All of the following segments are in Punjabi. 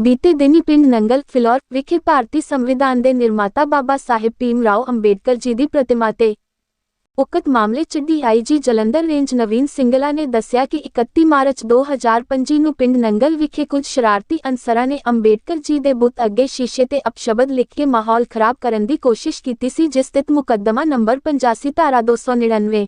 ਬੀਤੇ ਦਿਨੀ ਪਿੰਡ ਨੰਗਲ ਫਿਲੌਰ ਵਿਖੇ ਭਾਰਤੀ ਸੰਵਿਧਾਨ ਦੇ ਨਿਰਮਾਤਾ ਬਾਬਾ ਸਾਹਿਬ ਭੀਮ ਰਾਓ ਅੰਬੇਡਕਰ ਜੀ ਦੀ ਪ੍ਰਤਿਮਾ ਤੇ ਉਕਤ ਮਾਮਲੇ ਚ ਡੀਆਈਜੀ ਜਲੰਧਰ ਰੇਂਜ ਨਵੀਨ ਸਿੰਗਲਾ ਨੇ ਦੱਸਿਆ ਕਿ 31 ਮਾਰਚ 2025 ਨੂੰ ਪਿੰਡ ਨੰਗਲ ਵਿਖੇ ਕੁਝ ਸ਼ਰਾਰਤੀ ਅਨਸਰਾਂ ਨੇ ਅੰਬੇਡਕਰ ਜੀ ਦੇ ਬੁੱਤ ਅੱਗੇ ਸ਼ੀਸ਼ੇ ਤੇ ਅਪਸ਼ਬਦ ਲਿਖ ਕੇ ਮਾਹੌਲ ਖਰਾਬ ਕਰਨ ਦੀ ਕੋਸ਼ਿਸ਼ ਕੀਤੀ ਸੀ, ਜਿਸ ਤਹਿਤ ਮੁਕੱਦਮਾ ਨੰਬਰ 85 ਧਾਰਾ 299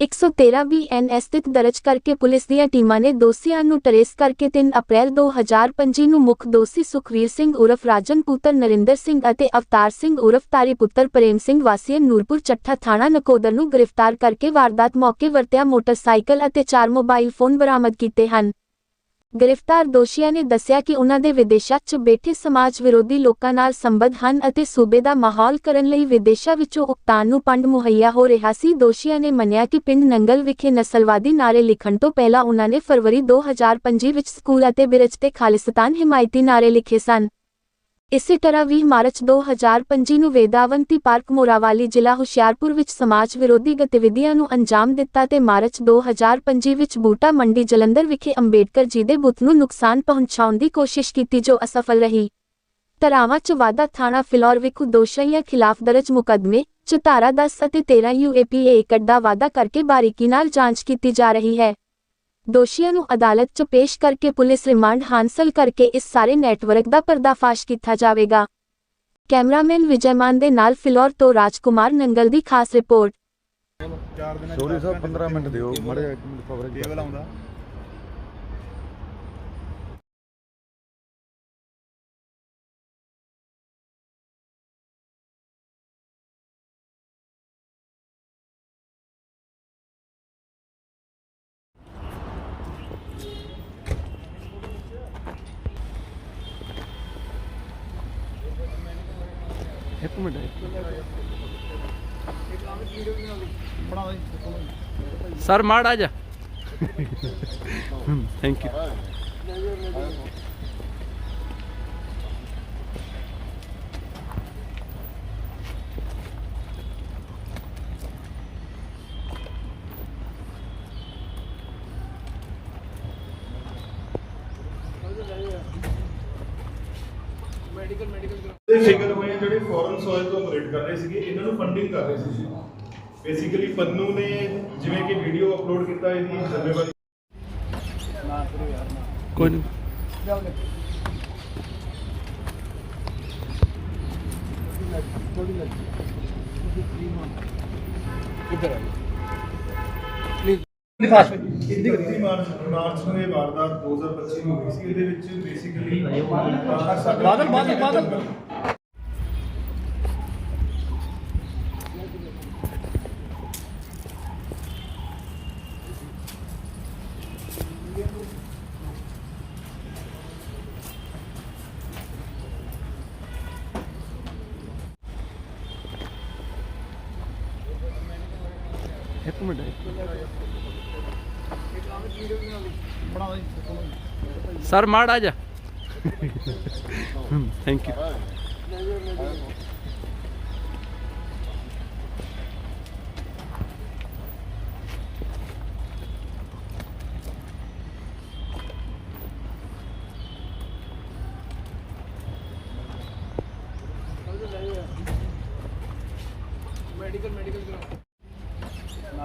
113 ਬੀਐਨਐਸ ਤਿਤ ਦਰਜ ਕਰਕੇ ਪੁਲਿਸ ਦੀਆਂ ਟੀਮਾਂ ਨੇ ਦੋਸ਼ੀਆਂ ਨੂੰ ਟਰੇਸ ਕਰਕੇ 3 ਅਪ੍ਰੈਲ 2025 ਨੂੰ ਮੁੱਖ ਦੋਸ਼ੀ ਸੁਖਵੀਰ ਸਿੰਘ ਉਰਫ ਰਾਜਨ, ਪੁੱਤਰ ਨਰਿੰਦਰ ਸਿੰਘ ਅਤੇ ਅਵਤਾਰ ਸਿੰਘ ਉਰਫ ਤਾਰੀ ਪੁੱਤਰ ਪ੍ਰੇਮ ਸਿੰਘ ਵਾਸੀ ਨੂਰਪੁਰ ਚੱਠਾ ਥਾਣਾ ਨਕੋਦਰ ਨੂੰ ਗ੍ਰਿਫਤਾਰ ਕਰਕੇ ਵਾਰਦਾਤ ਮੌਕੇ ਵਰਤਿਆ ਮੋਟਰਸਾਈਕਲ ਅਤੇ ਚਾਰ ਮੋਬਾਈਲ ਫੋਨ ਬਰਾਮਦ ਕੀਤੇ ਹਨ। ਗ੍ਰਿਫਤਾਰ ਦੋਸ਼ੀਆਂ ਨੇ ਦੱਸਿਆ ਕਿ ਉਨ੍ਹਾਂ ਦੇ ਵਿਦੇਸ਼ਾਂ 'ਚ ਬੈਠੇ ਸਮਾਜ ਵਿਰੋਧੀ ਲੋਕਾਂ ਨਾਲ ਸੰਬੰਧ ਹਨ ਅਤੇ ਸੂਬੇ ਦਾ ਮਾਹੌਲ ਕਰਨ ਲਈ ਵਿਦੇਸ਼ਾਂ ਵਿੱਚੋਂ ਉਕਤਾਨ ਨੂੰ ਪੰਡ ਮੁਹੱਈਆ ਹੋ ਰਿਹਾ ਸੀ। ਦੋਸ਼ੀਆਂ ਨੇ ਮੰਨਿਆ ਕਿ ਪਿੰਡ ਨੰਗਲ ਵਿਖੇ ਨਸਲਵਾਦੀ ਨਾਰੇ ਲਿਖਣ ਤੋਂ ਪਹਿਲਾਂ ਉਨ੍ਹਾਂ ਨੇ ਫਰਵਰੀ 2025 ਵਿੱਚ ਸਕੂਲ ਅਤੇ ਬਿਰਜ ਤੇ ਖਾਲਿਸਤਾਨ ਹਿਮਾਇਤੀ ਨਾਰੇ ਲਿਖੇ ਸਨ। ਇਸੇ ਤਰ੍ਹਾਂ 20 ਮਾਰਚ 2025 ਨੂੰ ਵੇਦਾਵੰਤੀ ਪਾਰਕ ਮੋਰਾਵਾਲੀ ਜ਼ਿਲ੍ਹਾ ਹੁਸ਼ਿਆਰਪੁਰ ਵਿੱਚ ਸਮਾਜ ਵਿਰੋਧੀ ਗਤੀਵਿਧੀਆਂ ਨੂੰ ਅੰਜਾਮ ਦਿੱਤਾ ਤੇ ਮਾਰਚ 2025 ਵਿੱਚ ਬੂਟਾ ਮੰਡੀ ਜਲੰਧਰ ਵਿਖੇ ਅੰਬੇਡਕਰ ਜੀ ਦੇ ਬੁੱਤ ਨੂੰ ਨੁਕਸਾਨ ਪਹੁੰਚਾਉਣ ਦੀ ਕੋਸ਼ਿਸ਼ ਕੀਤੀ ਜੋ ਅਸਫਲ ਰਹੀ। ਤਰਾਵਾਂ ਚ ਵਾਦਾ ਥਾਣਾ ਫਿਲੌਰ ਵਿਖੇ ਦੋਸ਼ੀਆਂ ਖਿਲਾਫ ਦਰਜ ਮੁਕੱਦਮੇ ਚ ਧਾਰਾ 10 ਅਤੇ 13 ਯੂਏਪੀਏ ਏਕੜ ਦਾ ਵਾਅਦਾ ਕਰਕੇ ਬਾਰੀਕੀ ਨਾਲ ਜਾਂਚ ਕੀਤੀ ਜਾ ਰਹੀ ਹੈ। ਦੋਸ਼ੀਆਂ ਨੂੰ ਅਦਾਲਤ 'ਚ ਪੇਸ਼ ਕਰਕੇ ਪੁਲਿਸ ਰਿਮਾਂਡ ਹਾਸਲ ਕਰਕੇ ਇਸ ਸਾਰੇ ਨੈਟਵਰਕ ਦਾ ਪਰਦਾਫਾਸ਼ ਕੀਤਾ ਜਾਵੇਗਾ। ਕੈਮਰਾਮੈਨ ਵਿਜੈਮਾਨ ਦੇ ਨਾਲ ਫਿਲੌਰ ਤੋਂ ਰਾਜਕੁਮਾਰ ਨੰਗਲ ਦੀ ਖਾਸ ਰਿਪੋਰਟ। ਸੋਰੀ ਸਾਹਿਬ 15 ਮਿੰਟ ਦਿਓ ਮੜੇ ਕਵਰੇਜ ਕੇਵਲ ਆਉਂਦਾ। ਇੱਕ ਮਿੰਟ ਸਰ ਮਾੜ ਜਾ ਥੈਂਕ ਯੂ ਫੋਰਨ ਸੋਇਲ ਤੋਂ ਆਪਰੇਟ ਕਰ ਰਹੇ ਸੀਗੇ ਇਹਨਾਂ ਨੂੰ ਫੰਡਿੰਗ ਕਰ ਰਹੇ ਸੀ। ਬੇਸਿਕਲੀ ਪੰਨੂ ਨੇ ਜਿਵੇਂ ਕਿ ਵੀਡੀਓ ਅਪਲੋਡ ਕੀਤਾ ਇਹਦੀ ਜ਼ਿੰਮੇਵਾਰੀ ਕੋਈ ਨਹੀਂ ਇਹਦੀ 31 ਮਾਰਚ ਮਾਰਚ ਨੂੰ ਇਹ ਵਾਰਦਾਤ 2025 ਨੂੰ ਹੋਈ ਸੀ ਇਹਦੇ ਵਿੱਚ ਬੇਸਿਕਲੀ ਬਾਦਲ ਬਾਦਲ ਬਾਦਲ। ਇੱਕ ਮਿੰਟ ਸਰ ਮਾੜ ਜਾ ਥੈਂਕ ਯੂ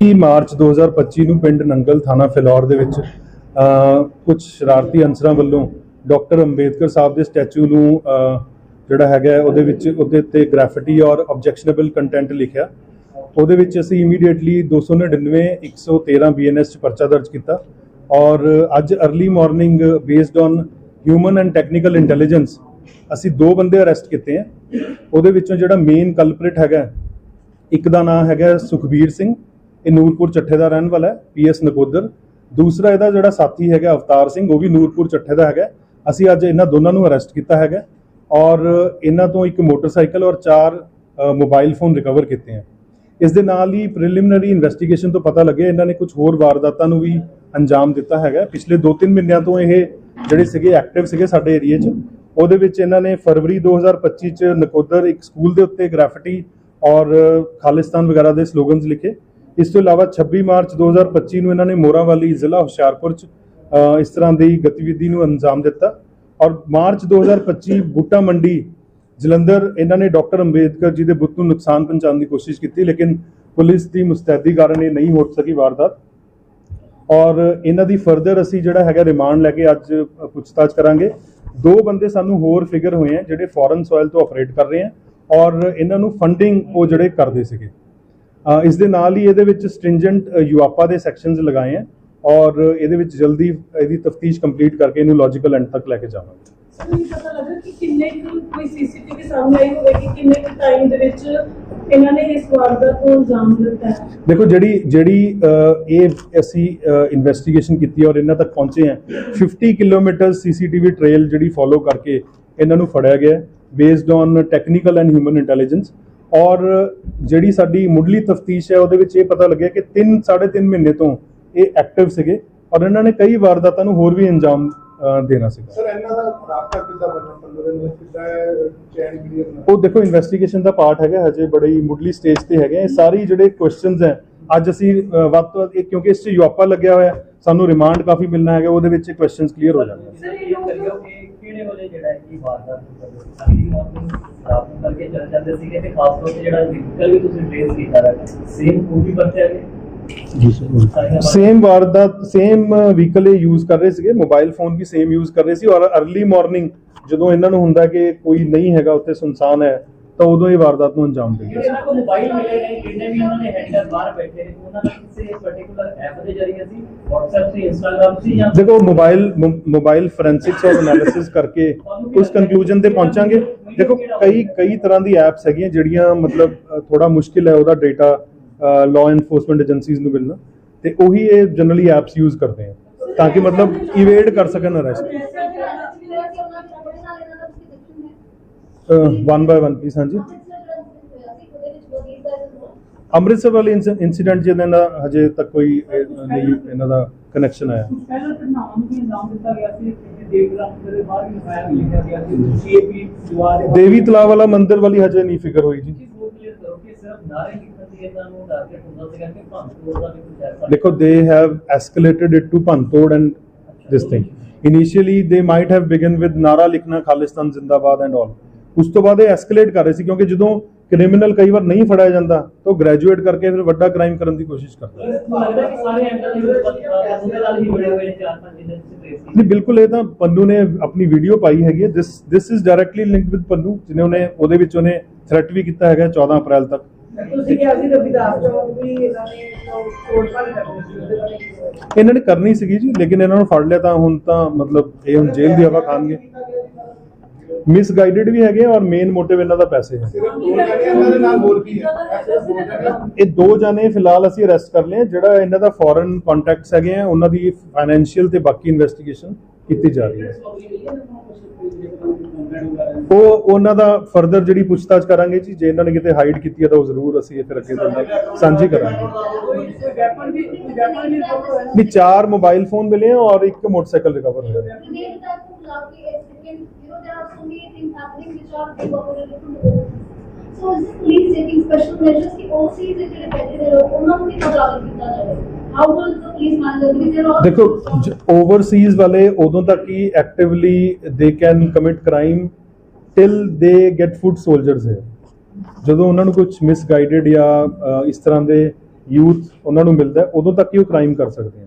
ਤੀਹ ਮਾਰਚ 2025 ਨੂੰ ਪਿੰਡ ਨੰਗਲ ਥਾਣਾ ਫਿਲੌਰ ਦੇ ਵਿੱਚ ਕੁਝ ਸ਼ਰਾਰਤੀ ਅਨਸਰਾਂ ਵੱਲੋਂ ਡਾਕਟਰ ਅੰਬੇਦਕਰ ਸਾਹਿਬ ਦੇ ਸਟੈਚੂ ਨੂੰ ਜਿਹੜਾ ਹੈਗਾ ਉਹਦੇ ਵਿੱਚ ਉਹਦੇ 'ਤੇ ਗ੍ਰੈਫਿਟੀ ਔਰ ਆਬਜੈਕਸ਼ਨੇਬਲ ਕੰਟੈਂਟ ਲਿਖਿਆ। ਉਹਦੇ ਵਿੱਚ ਅਸੀਂ ਇਮੀਡੀਏਟਲੀ 299 113 ਬੀਐਨਐਸ ਚ ਪਰਚਾ ਦਰਜ ਕੀਤਾ ਔਰ ਅੱਜ early morning based on human and technical intelligence ਅਸੀਂ ਦੋ ਬੰਦੇ ਅਰੈਸਟ ਕੀਤੇ ਆ ਉਹਦੇ ਵਿੱਚੋਂ ਜਿਹੜਾ ਮੇਨ ਕਲਪ੍ਰਿਟ ਹੈਗਾ ਇੱਕ ਦਾ ਨਾਮ ਹੈਗਾ ਸੁਖਬੀਰ ਸਿੰਘ ਇਹ ਨੂਰਪੁਰ ਚੱਠੇ ਦਾ ਰਹਿਣ ਵਾਲਾ ਹੈ ਪੀਐਸ ਨਕੋਦਰ। ਦੂਸਰਾ ਇਹਦਾ ਜਿਹੜਾ ਸਾਥੀ ਹੈਗਾ, ਅਵਤਾਰ ਸਿੰਘ, ਉਹ ਵੀ ਨੂਰਪੁਰ ਚੱਠੇ ਦਾ ਹੈਗਾ ਅਸੀਂ ਅੱਜ ਇਹਨਾਂ ਦੋਨਾਂ ਨੂੰ ਅਰੈਸਟ ਕੀਤਾ ਹੈਗਾ ਔਰ ਇਹਨਾਂ ਤੋਂ ਇੱਕ ਮੋਟਰਸਾਈਕਲ ਔਰ ਚਾਰ ਮੋਬਾਈਲ ਫੋਨ ਰਿਕਵਰ ਕੀਤੇ ਹਨ ਇਸ ਦੇ ਨਾਲ ਹੀ ਪ੍ਰੀਲਿਮਿਨਰੀ ਇਨਵੈਸਟੀਗੇਸ਼ਨ ਤੋਂ ਪਤਾ ਲੱਗਿਆ ਇਹਨਾਂ ਨੇ ਕੁਝ ਹੋਰ ਵਾਰਦਾਤਾਂ ਨੂੰ ਵੀ ਅੰਜਾਮ ਦਿੱਤਾ ਹੈਗਾ ਪਿਛਲੇ 2-3 ਮਹੀਨਿਆਂ ਤੋਂ ਇਹ ਜਿਹੜੇ ਸੀਗੇ ਐਕਟਿਵ ਸੀਗੇ ਸਾਡੇ ਏਰੀਆ 'ਚ, ਉਹਦੇ ਵਿੱਚ ਇਹਨਾਂ ਨੇ ਫਰਵਰੀ 2025 ਚ ਨਕੋਦਰ ਇੱਕ ਸਕੂਲ ਦੇ ਉੱਤੇ ਗ੍ਰੈਫਿਟੀ ਔਰ ਖਾਲਿਸਤਾਨ ਵਗੈਰਾ ਦੇ ਸਲੋਗਨਸ ਲਿਖੇ। ਇਸ ਤੋਂ ਇਲਾਵਾ 26 ਮਾਰਚ 2025 ਨੂੰ ਇਹਨਾਂ ਨੇ ਮੋਰਾਵਾਲੀ ਜ਼ਿਲ੍ਹਾ ਹੁਸ਼ਿਆਰਪੁਰ ਚ ਇਸ ਤਰ੍ਹਾਂ ਦੀ ਗਤੀਵਿਧੀ ਨੂੰ ਅੰਜਾਮ ਦਿੱਤਾ। ਔਰ ਮਾਰਚ 2025 ਬੂਟਾ ਮੰਡੀ ਜਲੰਧਰ, ਇਹਨਾਂ ਨੇ ਡਾਕਟਰ ਅੰਬੇਦਕਰ ਜੀ ਦੇ ਬੁੱਤ ਨੂੰ ਨੁਕਸਾਨ ਪਹੁੰਚਾਉਣ ਦੀ ਕੋਸ਼ਿਸ਼ ਕੀਤੀ, ਲੇਕਿਨ ਪੁਲਿਸ ਦੀ ਮੁਸਤੈਦੀ ਕਾਰਨ ਇਹ ਨਹੀਂ ਹੋ ਸਕੀ ਵਾਰਦਾਤ। ਔਰ ਇਹਨਾਂ ਦੀ ਫਰਦਰ ਅਸੀਂ ਜਿਹੜਾ ਹੈਗਾ ਰਿਮਾਂਡ ਲੈ ਕੇ ਅੱਜ ਪੁੱਛਤਾਛ ਕਰਾਂਗੇ। ਦੋ ਬੰਦੇ ਸਾਨੂੰ ਹੋਰ ਫਿਗਰ ਹੋਏ ਆ ਜਿਹੜੇ ਫੋਰਨ ਸੋਇਲ ਤੋਂ ਆਪਰੇਟ ਕਰ ਰਹੇ ਆ, ਔਰ ਇਹਨਾਂ ਨੂੰ ਫੰਡਿੰਗ ਉਹ ਜਿਹੜੇ ਕਰਦੇ ਸੀਗੇ। ਇਸ ਦੇ ਨਾਲ ਹੀ ਇਹਦੇ ਵਿੱਚ ਸਟ੍ਰਿੰਜੈਂਟ ਯੂਆਪਾ ਦੇ ਸੈਕਸ਼ਨਸ ਲਗਾਏ ਆ ਔਰ ਇਹਦੇ ਵਿੱਚ ਜਲਦੀ ਇਹਦੀ ਤਫਤੀਸ਼ ਕੰਪਲੀਟ ਕਰਕੇ ਇਹਨੂੰ ਲੌਜੀਕਲ ਐਂਡ ਤੱਕ ਲੈ ਕੇ ਜਾਵਾਂਗੇ। ਸਾਨੂੰ ਇਹ ਪਤਾ ਲੱਗਾ ਕਿ ਕਿੰਨੇ ਕੋਈ ਸੀਸੀਟੀਵੀ ਸਾਹਮਣੇ ਆਈ ਹੋਵੇ ਕਿ ਕਿੰਨੇ ਟਾਈਮ ਦੇ ਵਿੱਚ ਇਹਨਾਂ ਨੇ ਇਸ ਵਾਰਦਾਤ ਨੂੰ ਅੰਜਾਮ ਦਿੱਤਾ ਦੇਖੋ ਜਿਹੜੀ ਜਿਹੜੀ ਇਹ ਅਸੀਂ ਇਨਵੈਸਟੀਗੇਸ਼ਨ ਕੀਤੀ ਔਰ ਇਹਨਾਂ ਤੱਕ ਪਹੁੰਚੇ ਆ 50 ਕਿਲੋਮੀਟਰ ਸੀਸੀਟੀਵੀ ਟ੍ਰੇਲ ਜਿਹੜੀ ਫੋਲੋ ਕਰਕੇ ਇਹਨਾਂ ਨੂੰ ਫੜਿਆ ਗਿਆ based on technical and human intelligence ਔਰ ਜਿਹੜੀ ਸਾਡੀ ਮੁੱਢਲੀ ਤਫਤੀਸ਼ ਹੈ ਉਹਦੇ ਵਿੱਚ ਇਹ ਪਤਾ ਲੱਗਿਆ ਕਿ 3 3.5 ਮਹੀਨੇ ਤੋਂ ਇਹ ਐਕਟਿਵ ਸੀਗੇ ਔਰ ਇਹਨਾਂ ਨੇ ਕਈ ਵਾਰਦਾਤਾਂ ਨੂੰ ਹੋਰ ਵੀ ਅੰਜਾਮ ਦੇਣਾ ਸੀਗਾ। ਸਰ ਇਹਨਾਂ ਦਾ ਰਾਬਤਾ ਕਿੱਦਾਂ ਬਣਨਾ ਪੰਦਰਾਂ ਦਿਨ ਕਿੱਦਾਂ ਚੈਨ ਕਲੀਅਰ ਉਹ ਦੇਖੋ ਇਨਵੈਸਟੀਗੇਸ਼ਨ ਦਾ ਪਾਰਟ ਹੈਗਾ ਹਜੇ ਬੜੀ ਮੁੱਢਲੀ ਸਟੇਜ ਤੇ ਹੈਗੇ ਇਹ ਸਾਰੀ ਜਿਹੜੇ ਕੁਐਸਚਨਸ ਹੈ ਅੱਜ ਅਸੀਂ ਵੱਧ ਤੋਂ ਵੱਧ ਇਹ ਕਿਉਂਕਿ ਇਸ 'ਚ ਯੂਆਪਾ ਲੱਗਿਆ ਹੋਇਆ ਸਾਨੂੰ ਰਿਮਾਂਡ ਕਾਫੀ ਮਿਲਣਾ ਹੈਗਾ ਉਹਦੇ ਵਿੱਚ ਕੁਐਸਚਨਸ ਕਲੀਅਰ ਹੋ ਜਾਣਗੇ। ਸਰ ਇਹ ਲੋਕ ਕਰਿਓ ਕਿ ਕਿਹੜੇ ਵੇਲੇ ਜਿਹੜਾ ਹੈ ਕਿ ਵਾਰਦਾਤ ਨੂੰ ਕਰਦੇ ਸੀ ਸਾਡੀ ਮਾਰਨਿੰਗ ਰਾਤ ਨੂੰ ਕਰਕੇ ਚੱਲ ਜਾਂਦੇ ਸੀਗੇ ਤੇ ਖਾਸ ਤੌਰ ਤੇ ਜਿਹੜਾ ਵਹੀਕਲ ਵੀ ਤੁਸੀਂ ਟ੍ਰੇਸ ਕੀਤਾ ਹੈ ਸੇਮ ਉਹ ਵੀ ਬੱਚਿਆ ਨੇ ਜੀ ਸਰ ਸੇਮ ਵਾਰਦਾਤ ਸੇਮ ਵਹੀਕਲ ਇਹ ਯੂਜ਼ ਕਰ ਰਹੇ ਸੀਗੇ ਮੋਬਾਈਲ ਫੋਨ ਵੀ ਸੇਮ ਯੂਜ਼ ਕਰ ਰਹੇ ਸੀ ਔਰ ਅਰਲੀ ਮਾਰਨਿੰਗ ਜਦੋਂ ਇਹਨਾਂ ਨੂੰ ਹੁੰਦਾ ਕਿ ਕੋਈ ਨਹੀਂ ਹੈਗਾ ਉੱਥੇ ਸੁਨਸਾਨ ਹੈ ਤਾਂ ਉਦੋਂ ਇਹ ਵਾਰਦਾਤ ਨੂੰ ਅੰਜਾਮ ਦਿੰਦੇ ਇਹਨਾਂ ਕੋਲ ਮੋਬਾਈਲ ਮਿਲੇ ਨੇ ਜਿੰਨੇ ਵੀ ਉਹਨਾਂ ਨੇ ਹੈਂਡਲਰ ਬਾਹਰ ਬੈਠੇ ਨੇ ਉਹਨਾਂ ਦਾ ਕਿਸੇ ਪਰਟੀਕੁਲਰ ਐਪ ਦੇ ਜ਼ਰੀਏ ਸੀ WhatsApp ਸੀ Instagram ਸੀ ਜਾਂ ਦੇਖੋ ਮੋਬਾਈਲ ਮੋਬਾਈਲ ਫੋਰੈਂਸਿਕਸ ਔਰ ਐਨਾਲਿਸਿਸ ਕਰਕੇ ਉਸ ਕੰਕਲੂਜਨ ਤੇ ਪਹੁੰਚਾਂਗੇ। ਦੇਖੋ ਕਈ ਕਈ ਤਰ੍ਹਾਂ ਦੀ ਐਪਸ ਹੈਗੀਆਂ ਜਿਹੜੀਆਂ ਮਤਲਬ ਥੋੜਾ ਮੁਸ਼ਕਿਲ ਹੈ ਉਹਦਾ ਡਾਟਾ ਲਾਅ ਐਨਫੋਰਸਮੈਂਟ ਏਜੰਸੀਜ਼ ਨੂੰ ਮਿਲਣਾ। ਤੇ ਉਹੀ ਇਹ ਜਨਰਲੀ ਐਪਸ ਯੂਜ਼ ਕਰਦੇ ਆ ਤਾਂ ਕਿ ਮਤਲਬ ਇਵੇਡ ਕਰ ਸਕਣ arrest one by one piece ਹਾਂਜੀ। ਅੰਮ੍ਰਿਤਸਰ ਵਾਲੇ ਇਨਸੀਡੈਂਟ ਜਿਹਦੇ ਨਾਲ ਹਜੇ ਤੱਕ ਕੋਈ ਨਹੀਂ ਇਹਨਾਂ ਦਾ ਕਨੈਕਸ਼ਨ ਆਇਆ। ਪਹਿਲਾਂ ਨੂੰ ਦਿੱਤਾ ਗਿਆ ਸੀ ਦੇ ਦੇਵੀ ਤਲਾਬ ਵਾਲਾ ਮੰਦਿਰ ਵਾਲੀ ਹਜੇ ਨਹੀਂ ਫਿਕਰ ਹੋਈ ਜੀ। ਦੀ ਦਾ ਦੇਖੋ they have escalated it to Pantod and this thing. Initially they might have begun with ਨਾਰਾ ਲਿਖਣਾ ਖਾਲਿਸਤਾਨ ਜ਼ਿੰਦਾਬਾਦ and all. ਉਸ ਤੋਂ ਬਾਅਦ ਇਹ ਐਸਕੇਲੇਟ ਕਰ ਰਹੇ ਸੀ ਕਿਉਂਕਿ ਜਦੋਂ ਕ੍ਰਿਮੀਨਲ ਕਈ ਵਾਰ ਨਹੀਂ ਫੜਿਆ ਜਾਂਦਾ ਤਾਂ ਗ੍ਰੈਜੂਏਟ ਕਰਕੇ ਫਿਰ ਵੱਡਾ ਕ੍ਰਾਈਮ ਕਰਨ ਦੀ ਕੋਸ਼ਿਸ਼ ਕਰਦਾ ਨਹੀਂ ਬਿਲਕੁਲ ਇਹ ਤਾਂ ਪੰਨੂ ਨੇ ਆਪਣੀ ਵੀਡੀਓ ਪਾਈ ਹੈਗੀ ਹੈ। This this is directly linked with Pannu ਜਿਹਨੇ ਉਹਨੇ ਉਹਦੇ ਵਿੱਚ ਉਹਨੇ ਥ੍ਰੈਟ ਵੀ ਕੀਤਾ ਹੈਗਾ 14 ਅਪ੍ਰੈਲ ਤੱਕ। ਤੁਸੀਂ ਕਿਹਾ ਸੀ ਰਵਿਦਾਸ ਚੌਕ ਵੀ ਇਹਨਾਂ ਨੇ ਤੋੜ ਭੰਨ ਕਰਨੀ ਸੀ? ਇਹਨਾਂ ਨੇ ਕਰਨੀ ਸੀਗੀ ਜੀ ਲੇਕਿਨ ਇਹਨਾਂ ਨੂੰ ਫੜ ਲਿਆ ਤਾਂ ਹੁਣ ਤਾਂ ਮਤਲਬ ਇਹ ਹੁਣ ਜੇਲ੍ਹ ਦੀ ਹਵਾ ਖਾਣਗੇ। ਮਿਸਗਾਈਡਡ ਵੀ ਹੈਗੇ ਔਰ ਮੇਨ ਮੋਟਿਵ ਇਹਨਾਂ ਦਾ ਪੈਸੇ ਹੈ ਸਿਰਫ ਦੋ ਜਣੇ ਇਹਨਾਂ ਦੇ ਨਾਲ ਹੋਰ ਕੀ ਹੈ ਸਿਰਫ ਦੋ ਜਣੇ ਇਹ ਦੋ ਜਣੇ ਫਿਲਹਾਲ ਅਸੀਂ ਅਰੈਸਟ ਕਰ ਲਏ ਆ। ਜਿਹੜਾ ਇਹਨਾਂ ਦਾ ਫੋਰਨ ਕੰਟੈਕਟਸ ਹੈਗੇ ਆ ਉਹਨਾਂ ਦੀ ਫਾਈਨੈਂਸ਼ੀਅਲ ਤੇ ਬਾਕੀ ਇਨਵੈਸਟੀਗੇਸ਼ਨ ਕੀਤੀ ਜਾ ਰਹੀ ਹੈ। ਉਹ ਉਹਨਾਂ ਦਾ ਫਰਦਰ ਜਿਹੜੀ ਪੁੱਛਤਾਛ ਕਰਾਂਗੇ ਜੀ ਜੇ ਇਹਨਾਂ ਨੇ ਕਿਤੇ ਹਾਈਡ ਕੀਤੀ ਹੈ ਤਾਂ ਉਹ ਜ਼ਰੂਰ ਅਸੀਂ ਇਹ ਫਿਰ ਅੱਗੇ ਤੋਂ ਸਾਂਝੀ ਕਰਾਂਗੇ। ਨਹੀਂ ਚਾਰ ਮੋਬਾਈਲ ਫੋਨ ਮਿਲੇ ਆ ਔਰ ਇੱਕ ਮੋਟਰਸਾਈਕਲ ਰਿਕਵਰ ਹੋਇਆ। ਹੈ। So is the police taking special measures? ਕਿ OCs ਦੇ ਜਿਹੜੇ ਬੈਠੇ ਨੇ ਲੋਕ ਉਹਨਾਂ ਨੂੰ ਵੀ ਉਜਾਗਰ ਕੀਤਾ ਜਾਵੇ ਦੇਖੋ ਓਵਰਸੀਜ਼ ਵਾਲੇ ਉਦੋਂ ਤੱਕ ਹੀ actively they can commit crime till they get foot soldiers ਹੈ ਜਦੋਂ ਉਹਨਾਂ ਨੂੰ ਕੁਝ ਮਿਸਗਾਈਡਡ ਜਾਂ ਇਸ ਤਰ੍ਹਾਂ ਦੇ ਯੂਥ ਉਹਨਾਂ ਨੂੰ ਮਿਲਦਾ ਉਦੋਂ ਤੱਕ ਹੀ ਉਹ ਕ੍ਰਾਈਮ ਕਰ ਸਕਦੇ ਆ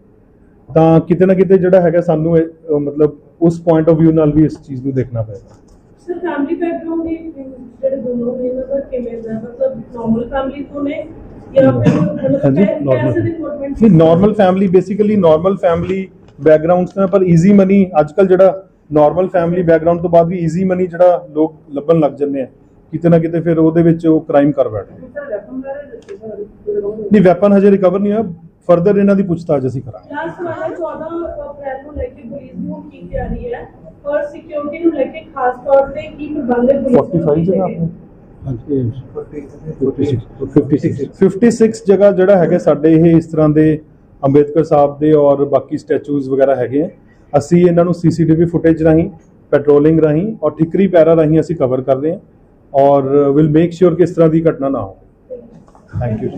ਤਾਂ ਕਿਤੇ ਨਾ ਕਿਤੇ ਜਿਹੜਾ ਹੈਗਾ ਸਾਨੂੰ ਮਤਲਬ ਉਸ ਪੁਆਇੰਟ ਆਫ View ਨਾਲ ਵੀ ਇਸ ਚੀਜ਼ ਨੂੰ ਦੇਖਣਾ ਪਏਗਾ ਸਰ ਫੈਮਿਲੀ ਬੈਕਗ੍ਰਾਉਂਡ ਦੇ ਜਿਹੜੇ ਦੋਨੋਂ ਨੇ ਇਹਨਾਂ ਦਾ ਕਿਵੇਂ ਦਾ ਮਤਲਬ ਨਾਰਮਲ ਫੈਮਿਲੀ ਤੋਂ ਨੇ ਜਾਂ ਫਿਰ ਮਤਲਬ ਹਾਂਜੀ, ਪੈ- normal। ਪੈਸੇ ਦੇ ਰਿਪੋਰਟਮੈਂਟ ਨਹੀਂ normal family basically normal family backgrounds ਨੇ ਪਰ ਈਜ਼ੀ ਮਨੀ ਅੱਜਕੱਲ ਜਿਹੜਾ ਨਾਰਮਲ ਫੈਮਿਲੀ ਬੈਕਗ੍ਰਾਉਂਡ ਤੋਂ ਬਾਅਦ ਵੀ ਈਜ਼ੀ ਮਨੀ ਜਿਹੜਾ ਲੋਕ ਲੱਭਣ ਲੱਗ ਜਾਂਦੇ ਆ। ਕਿਤੇ ਨਾ ਕਿਤੇ ਫਿਰ ਉਹਦੇ ਵਿੱਚ ਉਹ ਕ੍ਰਾਈਮ ਕਰ ਬੈਠਦੇ ਸਰ ਵੈਪਨ ਬਾਰੇ ਦੱਸੋ ਸਰ ਨਹੀਂ ਵੈਪਨ ਹਜੇ ਰਿਕਵਰ ਨਹੀਂ ਹੋਇਆ। ਫਰਦਰ ਇਹਨਾਂ ਦੀ ਪੁੱਛਤਾਛ ਅਸੀਂ ਕਰਾਂਗੇ। ਲਾਸਟ ਵਾਲਾ 14 ਅਪ੍ਰੈਲ ਨੂੰ ਲੈ ਕੇ ਪੁਲਿਸ ਦੀ ਹੁਣ ਕੀ ਤਿਆਰੀ ਹੈ? ਓਵਰ ਸਿਕਿਉਰਿਟੀ ਨੂੰ ਲੈ ਕੇ ਖਾਸ ਤੌਰ ਤੇ ਕੀ ਪ੍ਰਬੰਧ ਹੈ ਪੁਲਿਸ ਵੱਲੋਂ 45 ਜਗ੍ਹਾ? ਆਪਣੇ 56 56 ਜਗ੍ਹਾ ਜਿਹੜਾ ਹੈਗਾ ਸਾਡੇ ਇਹ ਇਸ ਤਰ੍ਹਾਂ ਦੇ ਅੰਬੇਦਕਰ ਸਾਹਿਬ ਦੇ ਔਰ ਬਾਕੀ ਸਟੈਚੂਜ਼ ਵਗੈਰਾ ਹੈਗੇ ਆ। ਅਸੀਂ ਇਹਨਾਂ ਨੂੰ ਸੀਸੀਟੀਵੀ ਫੁਟੇਜ ਰਾਹੀਂ ਪੈਟਰੋਲਿੰਗ ਰਾਹੀਂ ਔਰ ਠਿਕਰੀ ਪੈਰਾ ਰਾਹੀਂ ਅਸੀਂ ਕਵਰ ਕਰ ਰਹੇ ਹਾਂ ਔਰ ਵਿਲ ਮੇਕ ਸ਼ੋਰ ਕਿ ਇਸ ਤਰ੍ਹਾਂ ਦੀ ਘਟਨਾ ਨਾ ਹੋ ਥੈਂਕ ਯੂ